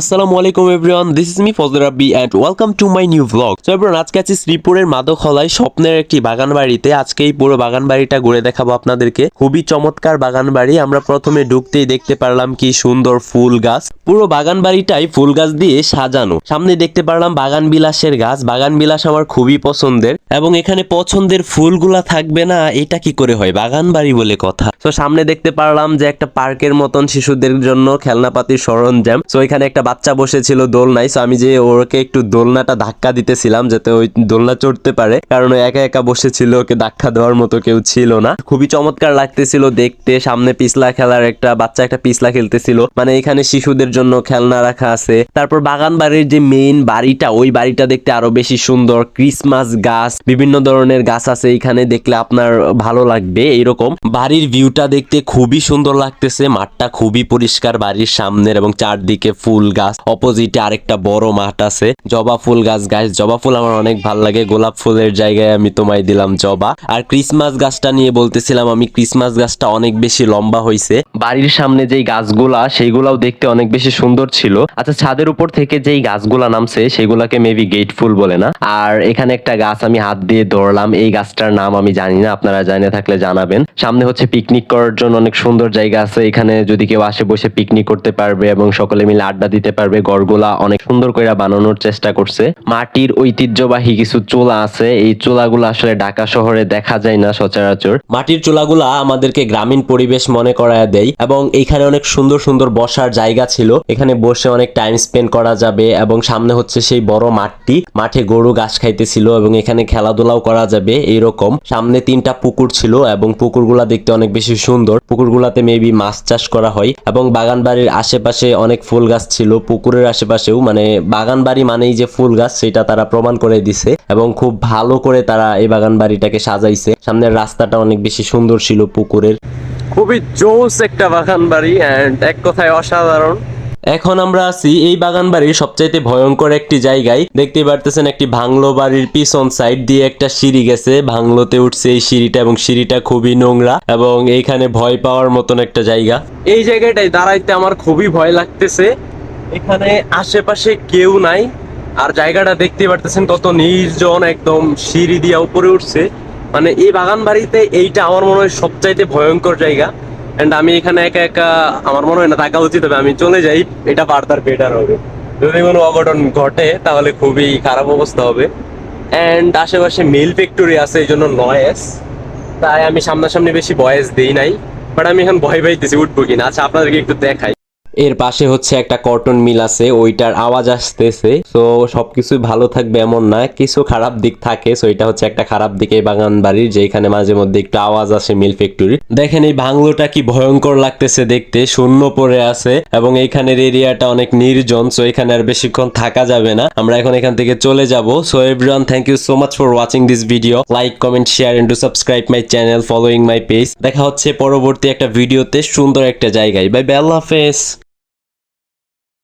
আসসালামু আলাইকুম everyone this is me Fazal Rabbi and welcome to my new blog so everyone, আজকে আছি শ্রীপুরের মাদকহলায় স্বপ্নের একটি বাগান বাড়িতে আজকে এই পুরো বাগান বাড়িটা ঘুরে দেখাবো আপনাদেরকে। খুবই চমৎকার বাগান বাড়ি আমরা প্রথমে ঢুকতেই দেখতে পারলাম কি সুন্দর ফুল গাছ। পুরো বাগান বাড়িটাই ফুল গাছ দিয়ে সাজানো। সামনে দেখতে পারলাম বাগান বিলাসের গাছ। বাগান বিলাস আমার খুবই পছন্দের। এবং এখানে পছন্দের ফুলগুলা থাকবে না, এটা কি করে হয়? বাগান বাড়ি বলে কথা। তো সামনে দেখতে পারলাম যে একটা পার্কের মতন শিশুদের জন্য খেলনাপাতির সরঞ্জাম। তো এখানে একটা বাচ্চা বসেছিল দোলনায় সো আমি যে ওকে একটু দোলনাটা ধাক্কা দিতেছিলাম যাতে ওই দোলনা চড়তে পারে, কারণ একা একা বসেছিল, ওকে ধাক্কা দেওয়ার মতো কেউ ছিল না। খুবই চমৎকার লাগতেছিল দেখতে, সামনে পিছলা খেলার একটা বাচ্চা একটা পিছলা খেলতেছিল মানে এখানে শিশুদের জন্য খেলনা রাখা আছে। তারপর বাগান বাড়ির যে মেইন বাড়িটা, ওই বাড়িটা দেখতে আরও বেশি সুন্দর ক্রিসমাস গাছ, বিভিন্ন ধরনের গাছ আছে এখানে, দেখলে আপনার ভালো লাগবে এরকম। বাড়ির ভিউটা দেখতে খুবই সুন্দর লাগতেছে, মাঠটা খুবই পরিষ্কার, বাড়ির সামনের এবং চারদিকে ফুল গাছ অপোজিটে আরেকটা বড় মাঠ আছে। জবা ফুল গাছ গাছ জবা ফুল আমার অনেক ভালো লাগে। গোলাপ ফুলের জায়গায় আমি তোমায় দিলাম জবা। আর ক্রিসমাস গাছটা নিয়ে বলতেছিলাম, আমি ক্রিসমাস গাছটা অনেক বেশি লম্বা হয়েছে বাড়ির সামনে যেই গাছগুলা, সেইগুলাও দেখতে অনেক বেশি সুন্দর ছিল। আচ্ছা ছাদের উপর থেকে যেই গাছগুলা নামছে, সেগুলাকে মেবি গেট ফুল বলে না। আর এখানে একটা গাছ আমি হাত দিয়ে ধরলাম। এই গাছটার নাম আমি জানি না, আপনারা জানে থাকলে জানাবেন। সামনে হচ্ছে পিকনিক করার জন্য অনেক সুন্দর জায়গা আছে। এখানে যদি কেউ আসে বসে পিকনিক করতে পারবে এবং সকলে মিলে আড্ডা দিতে পারবে। গড়গুলা অনেক সুন্দর করে বানানোর চেষ্টা করছে। মাটির ঐতিহ্যবাহী কিছু চুলা আছে। এই চুলাগুলো আসলে ঢাকা শহরে দেখা যায় না সচরাচর। মাটির চুলাগুলা আমাদেরকে গ্রামীণ পরিবেশ মনে করায় দেয় এবং এখানে অনেক সুন্দর সুন্দর বসার জায়গা ছিল। এখানে বসে অনেক টাইম স্পেন্ড করা যাবে এবং সামনে হচ্ছে সেই বড় মাঠটি। মাঠে গরু ঘাস খাইতেছিল এবং এখানে খেলাধুলাও করা যাবে এইরকম। সামনে তিনটা পুকুর ছিল এবং পুকুরগুলা দেখতে অনেক বেশি সুন্দর। পুকুরগুলাতে মেবি মাছ চাষ করা হয় এবং বাগান বাড়ির আশেপাশে অনেক ফুল গাছ ছিল। পুকুরের আশেপাশেও মানে বাগান বাড়ি মানেই যে ফুল গাছ সেটা তারা প্রমাণ করে দিছে এবং খুব ভালো করে তারা এই বাগান বাড়িটাকে সাজাইছে। সামনের রাস্তাটা অনেক বেশি সুন্দর ছিল পুকুরের। খুবই জোস একটা বাগান বাড়ি অ্যান্ড এক কথায় অসাধারণ। এখন আমরা আছি এই বাগান বাড়ির সবচাইতে ভয়ঙ্কর একটি জায়গায়। দেখতে পারতেছেন একটি ভাঙলো বাড়ির পিছন সাইড দিয়ে একটা সিঁড়ি গেছে। ভাঙলোতে উঠছে এই সিঁড়িটা এবং সিঁড়িটা খুবই নোংরা এবং এইখানে ভয় পাওয়ার মতন একটা জায়গা। এই জায়গাটায় দাঁড়াইতে আমার খুবই ভয় লাগতেছে। এখানে আশেপাশে কেউ নাই, আর জায়গাটা দেখতে পারতেছেন কত নির্জন একদম সিঁড়ি দিয়া উপরে উঠছে। মানে এই বাগান বাড়িতে এইটা আমার মনে হয় সবচাইতে ভয়ঙ্কর জায়গা। এন্ড আমি এখানে একা একা, আমার মনে হয় না থাকা উচিত হবে, আমি চলে যাই, এটা ফার্দার বেটার হবে। যদি কোনো অঘটন ঘটে, তাহলে খুবই খারাপ অবস্থা হবে। এন্ড আশেপাশে মিল ফ্যাক্টরি আছে, এই জন্য নয়েস তাই আমি সামনাসামনি বেশি ভয়েস দিই নাই বাট আমি এখন ভয় পাইতেছি, উঠবো কিনা? আচ্ছা আপনাদেরকে একটু দেখাই। এর পাশে হচ্ছে একটা কটন মিল আছে, ওইটার আওয়াজ আসতেছে। তো সবকিছু ভালো থাকবে এমন না, কিছু খারাপ দিক থাকে। সো এটা হচ্ছে একটা খারাপ দিক এই বাগান বাড়ির, যেখানে মাঝে মধ্যে একটু আওয়াজ আসে মিল ফ্যাক্টরি দেখেন এই বাংলোটা কি ভয়ঙ্কর লাগতেছে দেখতে, শূন্য পড়ে আছে এবং এইখানের এরিয়াটা অনেক নির্জন সো এখানে আর বেশিক্ষণ থাকা যাবে না। আমরা এখন এখান থেকে চলে যাব। So everyone thank you so much for watching this video like comment share and to subscribe my channel following my page দেখা হচ্ছে পরবর্তী একটা ভিডিওতে সুন্দর একটা জায়গায়। বাই বাই আল্লাহ হাফেজ!